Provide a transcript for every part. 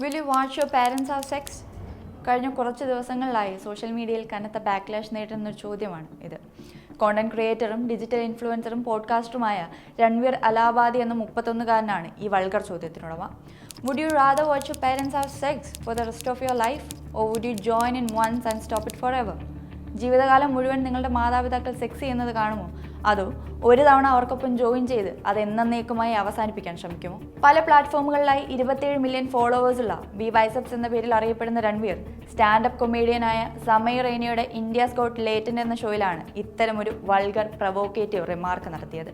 Will you watch your parents have sex കഴിഞ്ഞ കുറച്ച് ദിവസങ്ങളിലായി സോഷ്യൽ മീഡിയയിൽ കനത്ത ബാക്ക്ലാഷ് നേരിടുന്ന ഒരു ചോദ്യമാണ് ഇത്. കോണ്ടന്റ് ക്രിയേറ്ററും ഡിജിറ്റൽ ഇൻഫ്ലുവൻസറും പോഡ്കാസ്റ്ററുമായ രൺവീർ അലാബാദി എന്ന മുപ്പത്തൊന്നുകാരനാണ് ഈ vulgar ചോദ്യത്തിനുടമ. Would you rather watch your parents have sex for the rest of your life or would you join in once and stop it forever ജീവിതകാലം മുഴുവൻ നിങ്ങളുടെ മാതാപിതാക്കൾ സെക്സ് ചെയ്യുന്നത് കാണുമോ? അതോ ഒരു തവണ അവർക്കൊപ്പം ജോയിൻ ചെയ്ത് അത് എന്നേക്കുമായി അവസാനിപ്പിക്കാൻ ശ്രമിക്കുമോ? പല പ്ലാറ്റ്ഫോമുകളിലായി ഇരുപത്തിയേഴ് മില്യൺ ഫോളോവേഴ്സുള്ള ബി വൈസപ്സ് എന്ന പേരിൽ അറിയപ്പെടുന്ന രൺവീർ സ്റ്റാൻഡപ്പ് കൊമേഡിയനായ സമയ റെയ്നിയുടെ ഇന്ത്യ സ്കോട്ട് ലേറ്റൻ എന്ന ഷോയിലാണ് ഇത്തരമൊരു വൾഗർ പ്രവോക്കേറ്റീവ് റിമാർക്ക് നടത്തിയത്.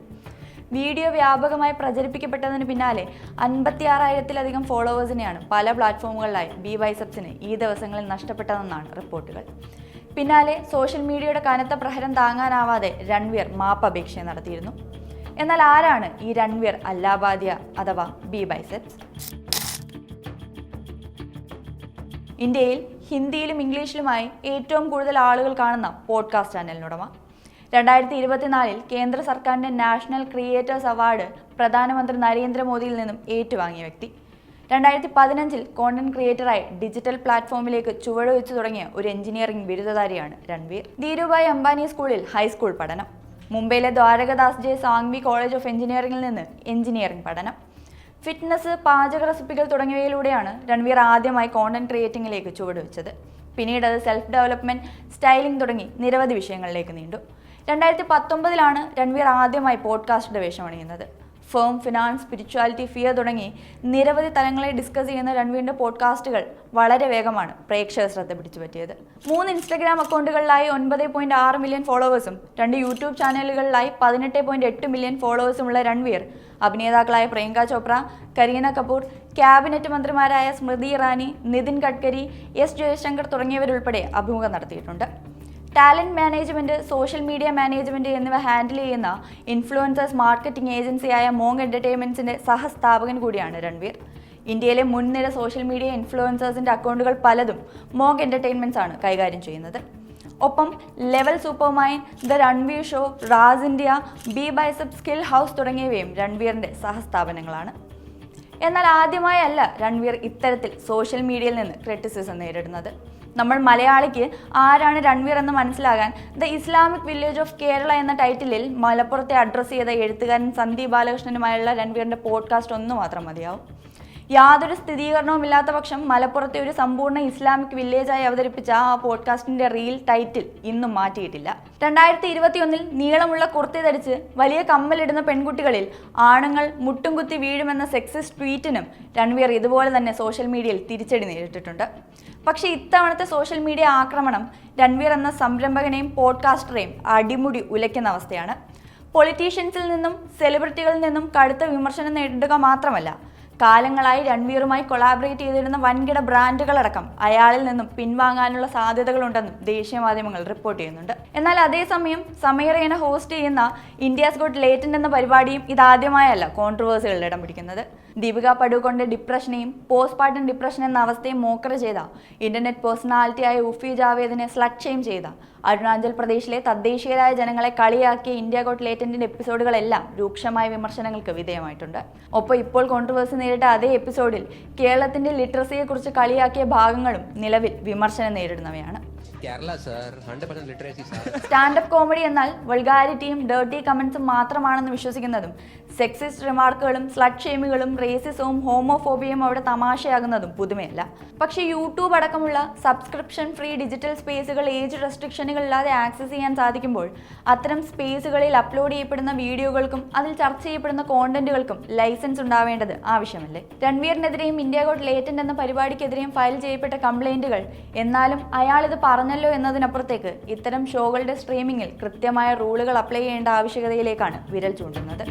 വീഡിയോ വ്യാപകമായി പ്രചരിപ്പിക്കപ്പെട്ടതിന് പിന്നാലെ അൻപത്തിയാറായിരത്തിലധികം ഫോളോവേഴ്സിനെയാണ് പല പ്ലാറ്റ്ഫോമുകളിലായി ബി വൈസപ്സിന് ഈ ദിവസങ്ങളിൽ നഷ്ടപ്പെട്ടതെന്നാണ് റിപ്പോർട്ടുകൾ. പിന്നാലെ സോഷ്യൽ മീഡിയയുടെ കനത്ത പ്രഹരം താങ്ങാനാവാതെ രൺവീർ മാപ്പ് അപേക്ഷ നടത്തിയിരുന്നു. എന്നാൽ ആരാണ് ഈ രൺവീർ അല്ലാബാദിയ അഥവാ ബി ബൈസെപ്സ്? ഇന്ത്യയിൽ ഹിന്ദിയിലും ഇംഗ്ലീഷിലുമായി ഏറ്റവും കൂടുതൽ ആളുകൾ കാണുന്ന പോഡ്കാസ്റ്റ് ചാനലിനുടമ. രണ്ടായിരത്തി ഇരുപത്തിനാലിൽ കേന്ദ്ര സർക്കാരിന്റെ നാഷണൽ ക്രിയേറ്റേഴ്സ് അവാർഡ് പ്രധാനമന്ത്രി നരേന്ദ്രമോദിയിൽ നിന്നും ഏറ്റുവാങ്ങിയ വ്യക്തി. രണ്ടായിരത്തി പതിനഞ്ചിൽ കോണ്ടന്റ് ക്രിയേറ്ററായി ഡിജിറ്റൽ പ്ലാറ്റ്ഫോമിലേക്ക് ചുവടുവെച്ചു തുടങ്ങിയ ഒരു എഞ്ചിനീയറിംഗ് ബിരുദധാരിയാണ് രൺവീർ. ധീരുഭായ് അംബാനി സ്കൂളിൽ ഹൈസ്കൂൾ പഠനം. മുംബൈയിലെ Dwarkadas J Sanghvi college of എഞ്ചിനീയറിംഗിൽ നിന്ന് എഞ്ചിനീയറിംഗ് പഠനം. ഫിറ്റ്നസ് പാചക റെസിപ്പികൾ തുടങ്ങിയവയിലൂടെയാണ് രൺവീർ ആദ്യമായി കോണ്ടന്റ് ക്രിയേറ്റിംഗിലേക്ക് ചുവടുവെച്ചത്. പിന്നീട് അത് സെൽഫ് ഡെവലപ്മെന്റ് സ്റ്റൈലിംഗ് തുടങ്ങി നിരവധി വിഷയങ്ങളിലേക്ക് നീണ്ടു. രണ്ടായിരത്തി പത്തൊമ്പതിലാണ് രൺവീർ ആദ്യമായി പോഡ്കാസ്റ്റിന്റെ വേഷമണിയുന്നത് ഫേം ഫിനാൻസ് സ്പിരിച്വാലിറ്റി ഫിയർ തുടങ്ങി നിരവധി തലങ്ങളെ ഡിസ്കസ് ചെയ്യുന്ന രൺവീറിന്റെ പോഡ്കാസ്റ്റുകൾ വളരെ വേഗമാണ് പ്രേക്ഷക ശ്രദ്ധ പിടിച്ചു പറ്റിയത്. മൂന്ന് ഇൻസ്റ്റഗ്രാം അക്കൗണ്ടുകളിലായി ഒൻപത് പോയിന്റ് ആറ് മില്യൺ ഫോളോവേഴ്സും രണ്ട് യൂട്യൂബ് ചാനലുകളിലായി പതിനെട്ട് പോയിന്റ് എട്ട് മില്യൺ ഫോളോവേഴ്സുമുള്ള രൺവീർ അഭിനേതാക്കളായ പ്രിയങ്ക ചോപ്ര കരീന കപൂർ ക്യാബിനറ്റ് മന്ത്രിമാരായ സ്മൃതി ഇറാനി നിതിൻ ഗഡ്കരി എസ് ജയശങ്കർ തുടങ്ങിയവരുൾപ്പെടെ അഭിമുഖം നടത്തിയിട്ടുണ്ട്. Talent management social media management എന്നിവ ഹാൻഡിൽ ചെയ്യുന്ന ഇൻഫ്ലുവൻസേഴ്സ് മാർക്കറ്റിംഗ് ഏജൻസിയായ മോങ് എന്റർടൈൻമെന്റ്സിന്റെ സഹസ്ഥാപകൻ കൂടിയാണ് രൺവീർ. ഇന്ത്യയിലെ മുൻനിര സോഷ്യൽ മീഡിയ ഇൻഫ്ലുവൻസേഴ്സിന്റെ അക്കൗണ്ടുകൾ പലതും മോങ് എന്റർടൈൻമെന്റ്സ് ആണ് കൈകാര്യം ചെയ്യുന്നത്. ഒപ്പം ലെവൽ സൂപ്പർ സൂപ്പർമൈൻ the Ranveer show Ras India B biceps skill house തുടങ്ങിയവയും രൺവീറിന്റെ സഹസ്ഥാപനങ്ങളാണ്. എന്നാൽ ആദ്യമായല്ല രൺവീർ ഇത്തരത്തിൽ സോഷ്യൽ മീഡിയയിൽ നിന്ന് ക്രിറ്റിസിസം നേരിടുന്നത്. നമ്മൾ മലയാളിക്ക് ആരാണ് രൺവീർ എന്ന് മനസ്സിലാകാൻ the Islamic village of Kerala എന്ന ടൈറ്റിലിൽ മലപ്പുറത്തെ അഡ്രസ്സ് ചെയ്ത എഴുത്തുകാരൻ സന്ദീപ് ബാലകൃഷ്ണനുമായുള്ള രൺവീറിന്റെ പോഡ്കാസ്റ്റ് ഒന്ന് മാത്രം മതിയാവും. യാതൊരു സ്ഥിരീകരണവും ഇല്ലാത്ത പക്ഷം മലപ്പുറത്തെ ഒരു സമ്പൂർണ ഇസ്ലാമിക് വില്ലേജായി അവതരിപ്പിച്ച ആ പോഡ്കാസ്റ്റിന്റെ റീൽ ടൈറ്റിൽ ഇന്നും മാറ്റിയിട്ടില്ല. രണ്ടായിരത്തി ഇരുപത്തിയൊന്നിൽ നീളമുള്ള കുർത്തി ധരിച്ച് വലിയ കമ്മലിടുന്ന പെൺകുട്ടികളിൽ ആണുങ്ങൾ മുട്ടും കുത്തി വീഴുമെന്ന സെക്സിസ്റ്റ് ട്വീറ്റിനും രൺവീർ ഇതുപോലെ തന്നെ സോഷ്യൽ മീഡിയയിൽ തിരിച്ചടി നേരിട്ടിട്ടുണ്ട്. പക്ഷേ ഇത്തവണത്തെ സോഷ്യൽ മീഡിയ ആക്രമണം രൺവീർ എന്ന സംരംഭകനെയും പോഡ്കാസ്റ്ററെയും അടിമുടി ഉലയ്ക്കുന്ന അവസ്ഥയാണ്. പൊളിറ്റീഷ്യൻസിൽ നിന്നും സെലിബ്രിറ്റികളിൽ നിന്നും കടുത്ത വിമർശനം നേരിടുക മാത്രമല്ല കാലങ്ങളായി രൺവീറുമായി കൊളാബറേറ്റ് ചെയ്തിരുന്ന വൻകിട ബ്രാൻഡുകളടക്കം അയാളിൽ നിന്നും പിൻവാങ്ങാനുള്ള സാധ്യതകളുണ്ടെന്നും ദേശീയ മാധ്യമങ്ങൾ റിപ്പോർട്ട് ചെയ്യുന്നുണ്ട്. എന്നാൽ അതേസമയം സമീറേന ഹോസ്റ്റ് ചെയ്യുന്ന ഇന്ത്യാസ് ഗോട്ട് ലേറ്റന്റ് എന്ന പരിപാടിയും ഇതാദ്യമായല്ല കോൺട്രവേഴ്സികളിൽ ഇടം പിടിക്കുന്നത്. ദീപിക പഡുകൊണ്ട് ഡിപ്രഷനെയും പോസ്റ്റ് പാർട്ടം ഡിപ്രഷൻ എന്ന അവസ്ഥയും മോക്കർ ചെയ്ത ഇന്റർനെറ്റ് പേഴ്സണാലിറ്റിയായ ഉഫി ജാവേദിനെ സ്ലട്ട് ഷെയിം ചെയ്ത അരുണാചൽ പ്രദേശിലെ തദ്ദേശീയരായ ജനങ്ങളെ കളിയാക്കിയ ഇന്ത്യ ഗോട്ട് ലേറ്റന്റിന്റെ എപ്പിസോഡുകളെല്ലാം രൂക്ഷമായ വിമർശനങ്ങൾക്ക് വിധേയമായിട്ടുണ്ട്. ഒപ്പം ഇപ്പോൾ കോൺട്രവേഴ്സി നേരിട്ട അതേ എപ്പിസോഡിൽ കേരളത്തിന്റെ ലിറ്ററസിയെ കുറിച്ച് കളിയാക്കിയ ഭാഗങ്ങളും നിലവിൽ വിമർശനം നേരിടുന്നവയാണ്. സ്റ്റാൻഡപ്പ് കോമഡി എന്നാൽ വൾഗാരിറ്റിയും ഡേർട്ടി കമന്റ്സും മാത്രമാണെന്ന് വിശ്വസിക്കുന്നതും സെക്സിസ്റ്റ് റിമാർക്കുകളും സ്ലഡ് ഷെയിമുകളും റേസിസവും ഹോമോഫോബിയയും അവിടെ തമാശയാകുന്നതും പുതുമയല്ല. പക്ഷെ യൂട്യൂബ് അടക്കമുള്ള സബ്സ്ക്രിപ്ഷൻ ഫ്രീ ഡിജിറ്റൽ സ്പേസുകൾ ഏജ് റെസ്ട്രിക്ഷനുകൾ ഇല്ലാതെ ആക്സസ് ചെയ്യാൻ സാധിക്കുമ്പോൾ അത്തരം സ്പേസുകളിൽ അപ്ലോഡ് ചെയ്യപ്പെടുന്ന വീഡിയോകൾക്കും അതിൽ ചർച്ച ചെയ്യപ്പെടുന്ന കോണ്ടന്റുകൾക്കും ലൈസൻസ് ഉണ്ടാവേണ്ടത് ആവശ്യമല്ലേ? രൺവീറിനെതിരെയും ഇന്ത്യ ഗോട്ട് ലേറ്റന്റ് എന്ന പരിപാടിക്കെതിരെയും ഫയൽ ചെയ്യപ്പെട്ട കംപ്ലൈന്റുകൾ എന്നാലും അയാൾ ഇത് പറഞ്ഞല്ലോ എന്നതിനപ്പുറത്തേക്ക് ഇത്തരം ഷോകളുടെ സ്ട്രീമിംഗിൽ കൃത്യമായ റൂളുകൾ അപ്ലൈ ചെയ്യേണ്ട ആവശ്യകതയിലേക്കാണ് വിരൽ ചൂണ്ടുന്നത്.